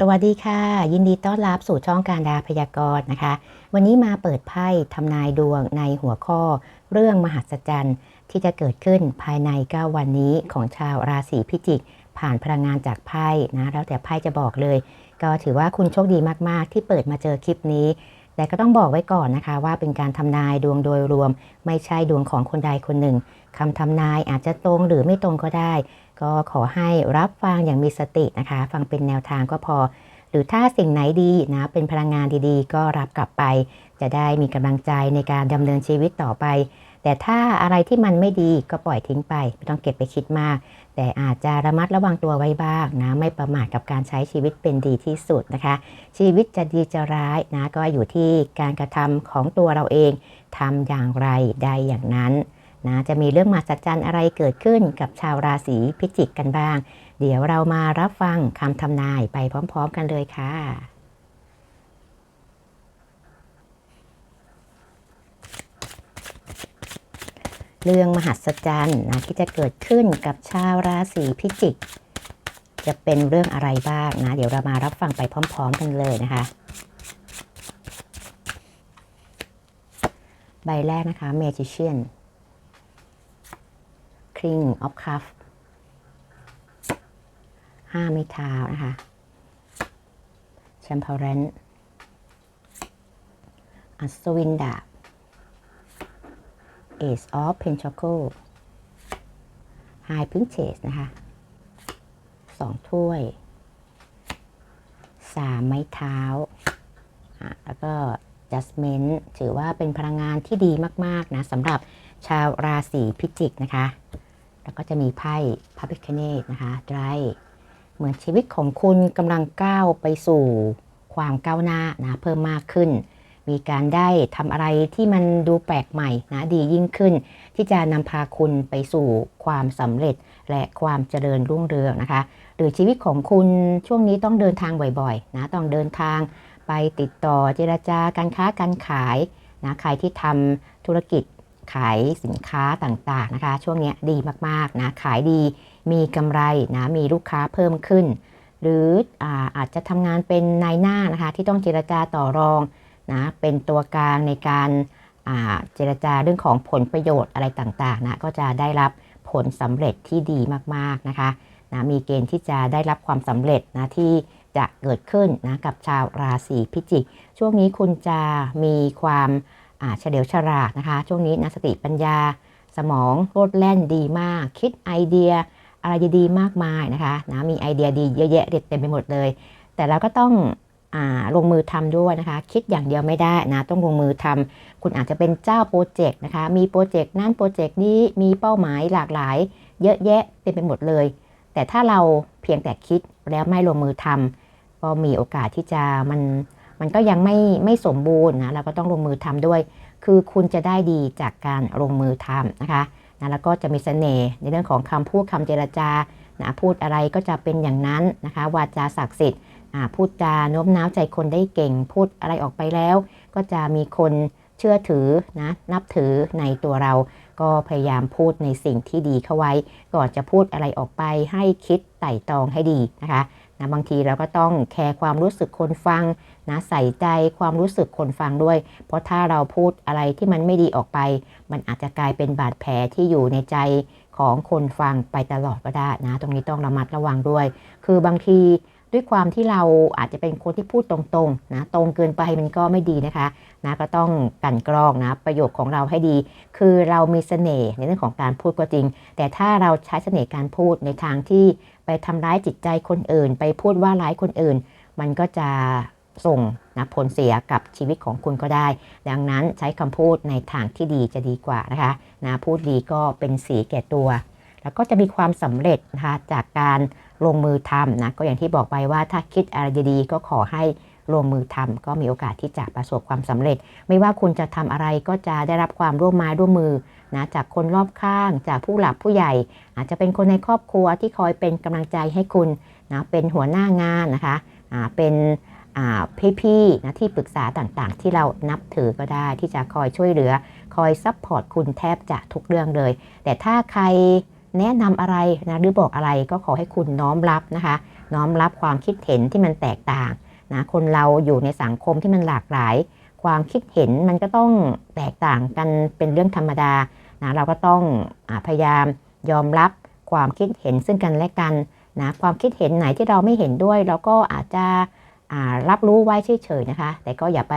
สวัสดีค่ะ ยินดีต้อนรับสู่ช่องการดาพยากรณ์นะคะ วันนี้มาเปิดไพ่ทำนายดวงในหัวข้อ เรื่องมหัศจรรย์ที่จะเกิดขึ้นภายใน 9 วันนี้ของชาวราศีพิจิก ผ่านพลังงานจากไพ่นะ แล้วแต่ไพ่จะบอกเลย ก็ถือว่าคุณโชคดีมาก ๆ ที่เปิดมาเจอคลิปนี้ แต่ก็ต้องบอกไว้ก่อนนะคะ ว่าเป็นการทำนายดวงโดยรวม ไม่ใช่ดวงของคนใดคนหนึ่งคำทำนายอาจจะตรงหรือไม่ตรงก็ได้ ก็ขอให้รับฟังอย่างมีสตินะคะ ฟังเป็นแนวทางก็พอ หรือถ้าสิ่งไหนดีนะเป็นพลังงานดีๆ ก็รับกลับไป จะได้มีกำลังใจในการดำเนินชีวิตต่อไป แต่ถ้าอะไรที่มันไม่ดีก็ปล่อยทิ้งไป ไม่ต้องเก็บไปคิดมาก แต่อาจจะระมัดระวังตัวไว้บ้างนะไม่ประมาทกับการใช้ชีวิตเป็นดีที่สุดนะคะ ชีวิตจะดีจะร้ายนะก็อยู่ที่การกระทำของตัวเราเองทำอย่างไรได้อย่างนั้น นะจะมีเรื่องมหัศจรรย์อะไรเกิดขึ้นกับชาวราศีพิจิกกันบ้าง เดี๋ยวเรามารับฟังคำทำนายไปพร้อม ๆ กันเลยค่ะ เรื่องมหัศจรรย์นะที่จะเกิดขึ้นกับชาวราศีพิจิก จะเป็นเรื่องอะไรบ้างนะ เดี๋ยวเรามารับฟังไปพร้อม ๆ กันเลยนะคะใบแรกนะคะ Magician King of Cup ห้าไม้เท้านะคะแชมเปอร์เรนอัศวินดาบ Ace of Pentacle High Princess นะคะสองถ้วยสามไม้เท้าอะแล้วก็ Judgment ถือว่าเป็นพลังงานที่ดีมาก ๆ นะสำหรับชาวราศีพิจิกนะคะ แล้วก็จะมีไพ่ p a p i c a n e t นะคะ Dry เหมือนชีวิตของคุณกำลังก้าวไปสู่ความก้าวหน้านะเพิ่มมากขึ้น มีการได้ทำอะไรที่มันดูแปลกใหม่นะดียิ่งขึ้น ที่จะนำพาคุณไปสู่ความสำเร็จและความเจริญรุ่งเรืองนะคะ หรือชีวิตของคุณช่วงนี้ต้องเดินทางบ่อยๆนะต้องเดินทางไปติดต่อเจรจาการค้าการขายนะใครที่ทำธุรกิจ ขายสินค้าต่างๆนะคะช่วงนี้ดีมากๆนะขายดีมีกำไรนะมีลูกค้าเพิ่มขึ้น หรืออาอาจจะทำงานเป็นนายหน้านะคะที่ต้องเจรจาต่อรองนะเป็นตัวกลางในการเจรจาเรื่องของผลประโยชน์อะไรต่างๆนะก็จะได้รับผลสำเร็จที่ดีมากๆนะคะนะมีเกณฑ์ที่จะได้รับความสำเร็จนะที่จะเกิดขึ้นนะกับชาวราศีพิจิก ช่วงนี้คุณจะมีความ เฉลียวฉลาดนะคะ ช่วงนี้นะสติปัญญา สมองโลดแล่นดีมาก คิดไอเดียอะไรดีๆมากมายนะคะนะมีไอเดียดีเยอะแยะเด็ดเต็มไปหมดเลย แต่เราก็ต้องลงมือทำด้วยนะคะ คิดอย่างเดียวไม่ได้นะต้องลงมือทำคุณอาจจะเป็นเจ้าโปรเจกต์นะคะ มีโปรเจกต์นั่นโปรเจกต์นี้มีเป้าหมายหลากหลาย เยอะแยะเต็มไปหมดเลย แต่ถ้าเราเพียงแต่คิดแล้วไม่ลงมือทำก็มีโอกาสที่จะมัน มันก็ยังไม่ไม่สมบูรณ์นะเราก็ต้องลงมือทำด้วย คือคุณจะได้ดีจากการลงมือทำนะคะนะแล้วก็จะมีเสน่ห์ในเรื่องของคำพูดคำเจรจานะพูดอะไรก็จะเป็นอย่างนั้นนะคะวาจาศักดิ์สิทธิ์พูดจาโน้มน้าวใจคนได้เก่ง พูดอะไรออกไปแล้ว ก็จะมีคนเชื่อถือนะนับถือในตัวเราก็พยายามพูดในสิ่งที่ดีเข้าไว้ ก่อนจะพูดอะไรออกไปให้คิดไต่ตองให้ดีนะคะนะบางทีเราก็ต้องแคร์ความรู้สึกคนฟัง นะใส่ใจความรู้สึกคนฟังด้วย เพราะถ้าเราพูดอะไรที่มันไม่ดีออกไป มันอาจจะกลายเป็นบาดแผลที่อยู่ในใจของคนฟังไปตลอดก็ได้นะ ตรงนี้ต้องระมัดระวังด้วย คือบางทีด้วยความที่เราอาจจะเป็นคนที่พูดตรงๆนะตรงเกินไปมันก็ไม่ดีนะคะนะก็ต้องกันกรองนะประโยคของเราให้ดี คือเรามีเสน่ห์ในเรื่องของการพูดก็จริง แต่ถ้าเราใช้เสน่ห์การพูดในทางที่ไปทำร้ายจิตใจคนอื่น ไปพูดว่าร้ายคนอื่น มันก็จะ ส่งนะผลเสียกับชีวิตของคุณก็ได้ ดังนั้นใช้คำพูดในทางที่ดีจะดีกว่านะคะนะพูดดีก็เป็นสีแก่ตัว แล้วก็จะมีความสำเร็จนะคะจากการลงมือทำนะก็อย่างที่บอกไปว่าถ้าคิดอะไรดีๆก็ขอให้ลงมือทำก็มีโอกาสที่จะประสบความสำเร็จ ไม่ว่าคุณจะทำอะไรก็จะได้รับความร่วมมือร่วมมือนะจากคนรอบข้าง จากผู้หลักผู้ใหญ่ อาจจะเป็นคนในครอบครัวที่คอยเป็นกำลังใจให้คุณนะเป็นหัวหน้างานนะคะะเป็น พี่ๆนะที่ปรึกษาต่างๆ ที่เรานับถือก็ได้ที่จะคอยช่วยเหลือ คอยซัพพอร์ตคุณแทบจะทุกเรื่องเลย แต่ถ้าใครแนะนำอะไรนะหรือบอกอะไรก็ขอให้คุณน้อมรับนะคะ น้อมรับความคิดเห็นที่มันแตกต่างนะคนเราอยู่ในสังคมที่มันหลากหลาย ความคิดเห็นมันก็ต้องแตกต่างกันเป็นเรื่องธรรมดานะเราก็ต้องอพยายามยอมรับความคิดเห็นซึ่งกันและกันนะความคิดเห็นไหนที่เราไม่เห็นด้วย เราก็อาจจะ รับรู้ไว้เฉยๆนะคะ แต่ก็อย่าไป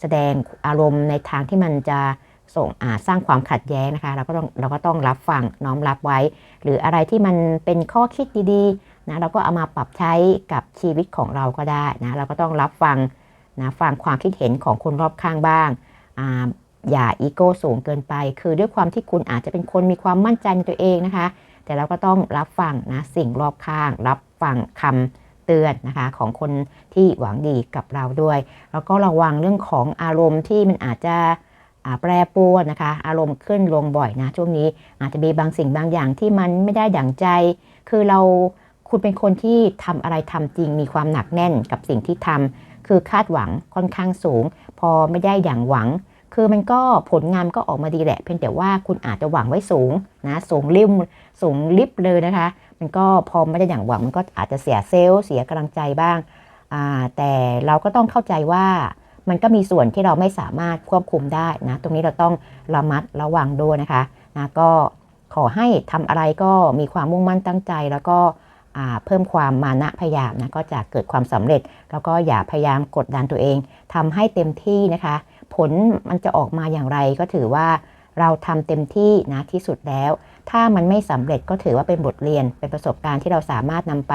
แสดงอารมณ์ในทางที่มันจะส่งสร้างความขัดแย้งนะคะ เราก็ต้องเราก็ต้องรับฟังน้อมรับไว้ หรืออะไรที่มันเป็นข้อคิดดีๆนะเราก็เอามาปรับใช้กับชีวิตของเราก็ได้นะเราก็ต้องรับฟังนะฟังความคิดเห็นของคนรอบข้างบ้างออย่าอีโก้สูงเกินไป คือด้วยความที่คุณอาจจะเป็นคนมีความมั่นใจในตัวเองนะคะ แต่เราก็ต้องรับฟังนะสิ่งรอบข้าง รับฟังคำ เตือนนะคะของคนที่หวังดีกับเราด้วย แล้วก็ระวังเรื่องของอารมณ์ที่มันอาจจะแปรปรวนนะคะ อารมณ์ขึ้นลงบ่อยนะ ช่วงนี้อาจจะมีบางสิ่งบางอย่างที่มันไม่ได้ดั่งใจ คือเราคุณเป็นคนที่ทำอะไรทำจริงมีความหนักแน่นกับสิ่งที่ทำคือคาดหวังค่อนข้างสูง พอไม่ได้อย่างหวัง คือมันก็ผลงานก็ออกมาดีแหละ เพียงแต่ว่าคุณอาจจะหวังไว้สูงนะสูงริมสูงลิบเลยนะคะ มันก็พอไม่ได้อย่างหวังมันก็อาจจะเสียเซลล์เสียกำลังใจบ้าง แต่เราก็ต้องเข้าใจว่ามันก็มีส่วนที่เราไม่สามารถควบคุมได้นะตรงนี้เราต้องระมัดระวังด้วยนะคะนะก็ขอให้ทำอะไรก็มีความมุ่งมั่นตั้งใจ แล้วก็เพิ่มความมานะพยายามนะก็จะเกิดความสำเร็จ แล้วก็อย่าพยายามกดดันตัวเองทำให้เต็มที่นะคะ ผลมันจะออกมาอย่างไรก็ถือว่า เราทำเต็มที่นะที่สุดแล้ว ถ้ามันไม่สำเร็จก็ถือว่าเป็นบทเรียน เป็นประสบการณ์ที่เราสามารถนำไป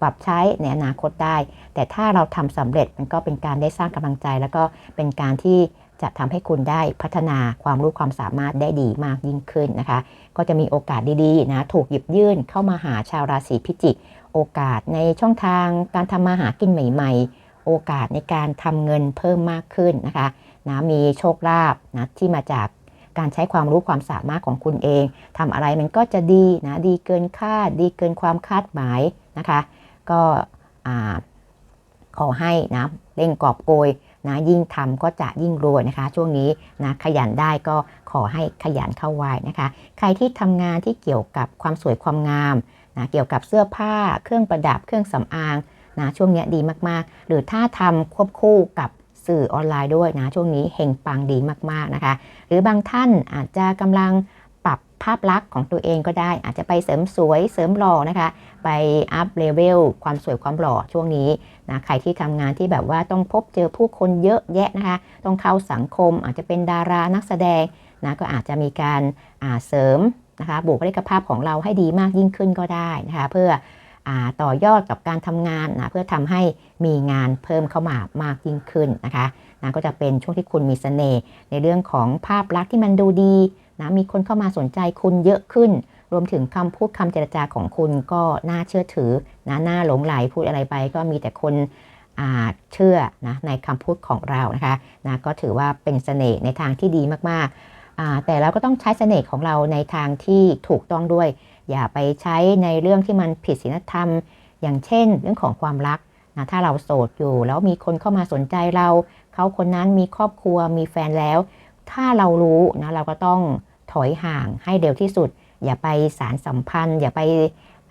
ปรับใช้ในอนาคตได้ แต่ถ้าเราทำสำเร็จมันก็เป็นการได้สร้างกำลังใจ แล้วก็เป็นการที่จะทำให้คุณได้พัฒนาความรู้ความสามารถได้ดีมากยิ่งขึ้นนะคะ ก็จะมีโอกาสดีๆนะถูกหยิบยื่นเข้ามาหาชาวราศีพิจิก โอกาสในช่องทางการทำมาหากินใหม่ ๆ โอกาสในการทำเงินเพิ่มมากขึ้นนะคะนะมีโชคลาภนะที่มาจาก การใช้ความรู้ความสามารถของคุณเองทำอะไรมันก็จะดีนะ ดีเกินคาด ดีเกินความคาดหมายนะคะ ก็ขอให้นะเร่งกอบโกยนะยิ่งทำก็จะยิ่งรวยนะคะ ช่วงนี้นะขยันได้ก็ขอให้ขยันเข้าไว้นะคะ ใครที่ทำงานที่เกี่ยวกับความสวยความงามนะเกี่ยวกับเสื้อผ้า เครื่องประดับเครื่องสำอางนะช่วงนี้ดีมากๆ หรือถ้าทำควบคู่กับ สื่อออนไลน์ด้วยนะช่วงนี้เฮงปังดีมากๆนะคะ หรือบางท่านอาจจะกำลังปรับภาพลักษณ์ของตัวเองก็ได้ อาจจะไปเสริมสวยเสริมหล่อนะคะ ไปอัพเลเวลความสวยความหล่อช่วงนี้นะใครที่ทำงานที่แบบว่าต้องพบเจอผู้คนเยอะแยะนะคะ ต้องเข้าสังคมอาจจะเป็นดารานักแสดงนะก็อาจจะมีการาเสริมนะคะบุคลิกภาพของเราให้ดีมากยิ่งขึ้นก็ได้นะคะ เพื่อ ต่อยอดกับการทำงานนะเพื่อทำให้มีงานเพิ่มเข้ามามากยิ่งขึ้นนะคะนะก็จะเป็นช่วงที่คุณมีเสน่ห์ในเรื่องของภาพลักษณ์ที่มันดูดีนะมีคนเข้ามาสนใจคุณเยอะขึ้น รวมถึงคำพูดคำเจรจาของคุณก็น่าเชื่อถือนะน่าหลงไหลพูดอะไรไป ก็มีแต่คนเชื่อนะในคำพูดของเรานะคะนะก็ถือว่าเป็นเสน่ห์ในทางที่ดีมากๆแต่เราก็ต้องใช้เสน่ห์ของเราในทางที่ถูกต้องด้วย อย่าไปใช้ในเรื่องที่มันผิดศีลธรรม อย่างเช่น เรื่องของความรักนะถ้าเราโสดอยู่ แล้วมีคนเข้ามาสนใจเรา เขาคนนั้นมีครอบครัวมีแฟนแล้ว ถ้าเรารู้นะเราก็ต้องถอยห่างให้เร็วที่สุด อย่าไปสารสัมพันธ์ อย่าไป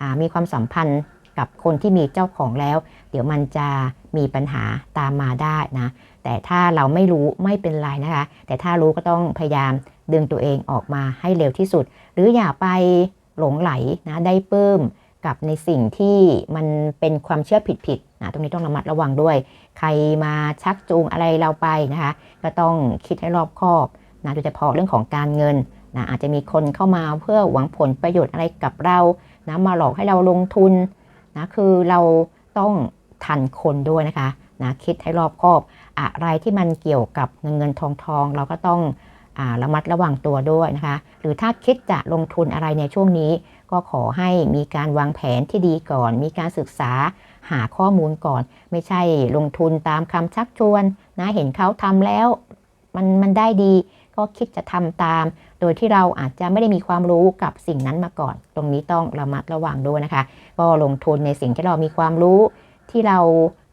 ามีความสัมพันธ์กับคนที่มีเจ้าของแล้ว เดี๋ยวมันจะมีปัญหาตามมาได้นะ แต่ถ้าเราไม่รู้ไม่เป็นไรนะคะ แต่ถ้ารู้ก็ต้องพยายามดึงตัวเองออกมาให้เร็วที่สุด หรืออย่าไป หลงไหลนะได้ปลื้มกับในสิ่งที่มันเป็นความเชื่อผิดๆนะตรงนี้ต้องระมัดระวังด้วย ใครมาชักจูงอะไรเราไปนะคะก็ต้องคิดให้รอบคอบนะโดยเฉพาะเรื่องของการเงินนะอาจจะมีคนเข้ามาเพื่อหวังผลประโยชน์อะไรกับเรานะมาหลอกให้เราลงทุนนะคือเราต้องทันคนด้วยนะคะนะคิดให้รอบคอบ อะไรที่มันเกี่ยวกับเงินเงินทองทองเราก็ต้อง ระมัดระวังตัวด้วยนะคะ หรือถ้าคิดจะลงทุนอะไรในช่วงนี้ ก็ขอให้มีการวางแผนที่ดีก่อน มีการศึกษาหาข้อมูลก่อน ไม่ใช่ลงทุนตามคำชักชวนนะเห็นเขาทำแล้วมันมันได้ดี ก็คิดจะทำตาม โดยที่เราอาจจะไม่ได้มีความรู้กับสิ่งนั้นมาก่อน ตรงนี้ต้องระมัดระวังด้วยนะคะ ก็ลงทุนในสิ่งที่เรามีความรู้ที่เรา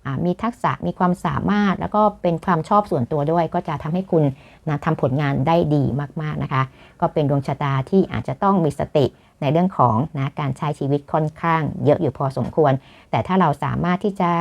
อ่ามีทักษะมีความสามารถ แล้วก็เป็นความชอบส่วนตัวด้วย ก็จะทำให้คุณ นะทำผลงานได้ดีมากๆนะคะ ก็เป็นดวงชะตาที่อาจจะต้องมีสติในเรื่องของนะการใช้ชีวิตค่อนข้าง เยอะอยู่พอสมควร แต่ถ้าเราสามารถที่จะ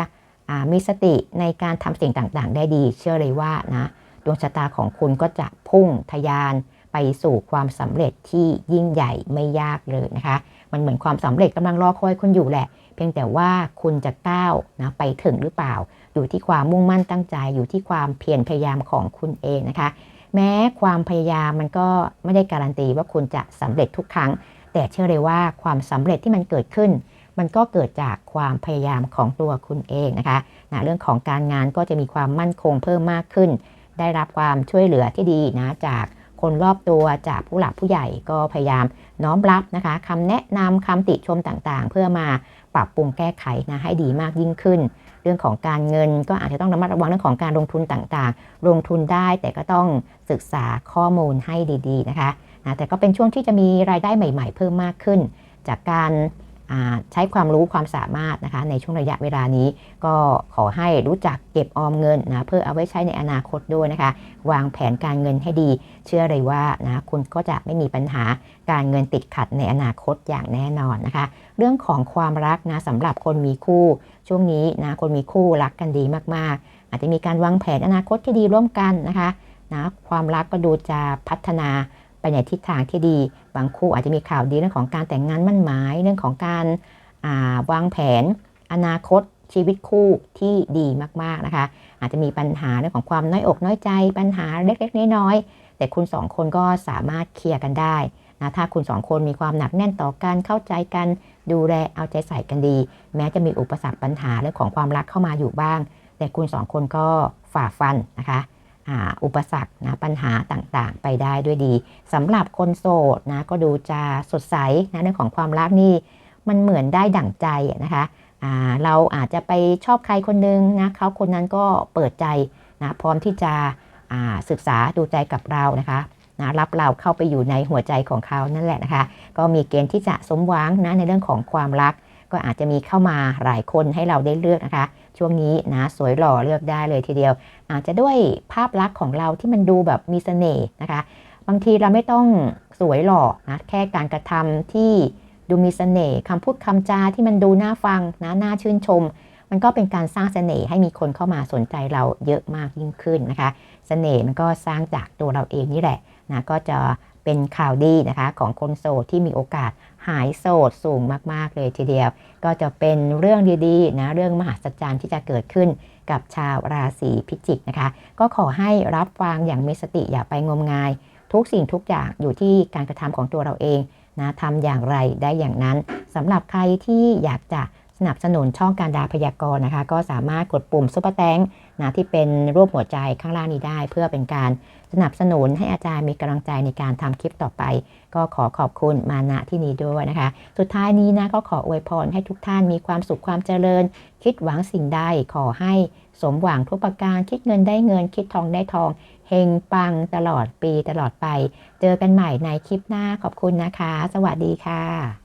มีสติในการทำสิ่งต่างๆ ได้ดี เชื่อเลยว่านะดวงชะตาของคุณก็จะพุ่งทะยานไปสู่ความสำเร็จที่ยิ่งใหญ่ไม่ยากเลยนะคะ มันเหมือนความสำเร็จกำลังรอคอยคุณอยู่แหละ เพียงแต่ว่าคุณจะก้าวนะไปถึงหรือเปล่า อยู่ที่ความมุ่งมั่นตั้งใจอยู่ที่ความเพียรพยายามของคุณเองนะคะ แม้ความพยายามมันก็ไม่ได้การันตีว่าคุณจะสำเร็จทุกครั้ง แต่เชื่อเลยว่าความสำเร็จที่มันเกิดขึ้น มันก็เกิดจากความพยายามของตัวคุณเองนะคะนะเรื่องของการงานก็จะมีความมั่นคงเพิ่มมากขึ้น ได้รับความช่วยเหลือที่ดีนะจากคนรอบตัวจากผู้หลักผู้ใหญ่ก็พยายามน้อมรับนะคะคำแนะนำคำติชมต่างๆ เพื่อมาปรับปรุงแก้ไขนะให้ดีมากยิ่งขึ้น เรื่องของการเงิน ก็อาจจะต้องระมัดระวังเรื่องของการลงทุนต่างๆ ลงทุนได้แต่ก็ต้องศึกษาข้อมูลให้ดี ๆ นะคะนะแต่ก็เป็นช่วงที่จะมีรายได้ใหม่ ๆ เพิ่มมากขึ้น จากการ ใช้ความรู้ความสามารถนะคะในช่วงระยะเวลานี้ ก็ขอให้รู้จักเก็บออมเงินนะเพื่อเอาไว้ใช้ในอนาคตด้วยนะคะ วางแผนการเงินให้ดี เชื่อเลยว่านะคุณก็จะไม่มีปัญหาการเงินติดขัดในอนาคตอย่างแน่นอนนะคะ เรื่องของความรักนะสำหรับคนมีคู่ ช่วงนี้นะคนมีคู่รักกันดีมากๆ อาจจะมีการวางแผนอนาคตที่ดีร่วมกันนะคะนะความรักก็ดูจะพัฒนาไปในทิศทางที่ดี บางคู่อาจจะมีข่าวดีเรื่องของการแต่งงานมั่นหมาย เรื่องของการาวางแผน อนาคตชีวิตคู่ที่ดีมากๆนะคะ อาจจะมีปัญหาเรื่องของความน้อยอกน้อยใจ ปัญหาเล็กๆน้อยๆแต่คุณสองคนก็สามารถเคลียร์กันได้นะถ้าคุณสองคนมีความหนักแน่นต่อกันเข้าใจกัน ดูแลเอาใจใส่กันดี แม้จะมีอุปสรรคปัญหาเรื่องของความรักเข้ามาอยู่บ้าง แต่คุณสองคนก็ฝ่าฟันนะคะ อ่าอุปสรรคนะปัญหาต่างๆ ไปได้ด้วยดีสำหรับคนโสดนะก็ดูจะสดใสนะเรื่องของความรักนี่มันเหมือนได้ดั่งใจนะคะเราอาจจะไปชอบใครคนนึงนะเขาคนนั้นก็เปิดใจนะพร้อมที่จะศึกษาดูใจกับเรานะคะนะรับเราเข้าไปอยู่ในหัวใจของเขานั่นแหละนะคะ ก็มีเกณฑ์ที่จะสมหวังนะในเรื่องของความรัก ก็อาจจะมีเข้ามาหลายคนให้เราได้เลือกนะคะ ช่วงนี้นะสวยหล่อเลือกได้เลยทีเดียว อาจจะด้วยภาพลักษณ์ของเราที่มันดูแบบมีเสน่ห์นะคะ บางทีเราไม่ต้องสวยหล่อนะแค่การกระทำที่ดูมีเสน่ห์คำพูดคำจาที่มันดูน่าฟังนะน่าชื่นชม มันก็เป็นการสร้างเสน่ห์ให้มีคนเข้ามาสนใจเราเยอะมากยิ่งขึ้นนะคะเสน่ห์มันก็สร้างจากตัวเราเองนี่แหละนะก็จะ เป็นข่าวดีนะคะของคนโสดที่มีโอกาสหายโสดสูงมาก ๆ เลยทีเดียว ก็จะเป็นเรื่องดีๆนะเรื่องมหัศจรรย์ที่จะเกิดขึ้นกับชาวราศีพิจิกนะคะ ก็ขอให้รับฟังอย่างมีสติอย่าไปงมงาย ทุกสิ่งทุกอย่างอยู่ที่การกระทำของตัวเราเองนะทำอย่างไรได้อย่างนั้นสำหรับใครที่อยากจะ นับสนุนช่องการดาพยากรณ์นะคะ ก็สามารถกดปุ่มซุปเปอร์แตงนะที่เป็นรูปหัวใจข้างล่างนี้ได้ เพื่อเป็นการสนับสนุนให้อาจารย์มีกำลังใจในการทำคลิปต่อไป ก็ขอขอบคุณมาณที่นี้ด้วยนะคะ สุดท้ายนี้นะก็ขออวยพรให้ทุกท่านมีความสุขความเจริญ คิดหวังสิ่งใดขอให้สมหวังทุกประการคิดเงินได้เงิน คิดทองได้ทองเฮงปังตลอดปีตลอดไป เจอกันใหม่ในคลิปหน้าขอบคุณนะคะ สวัสดีค่ะ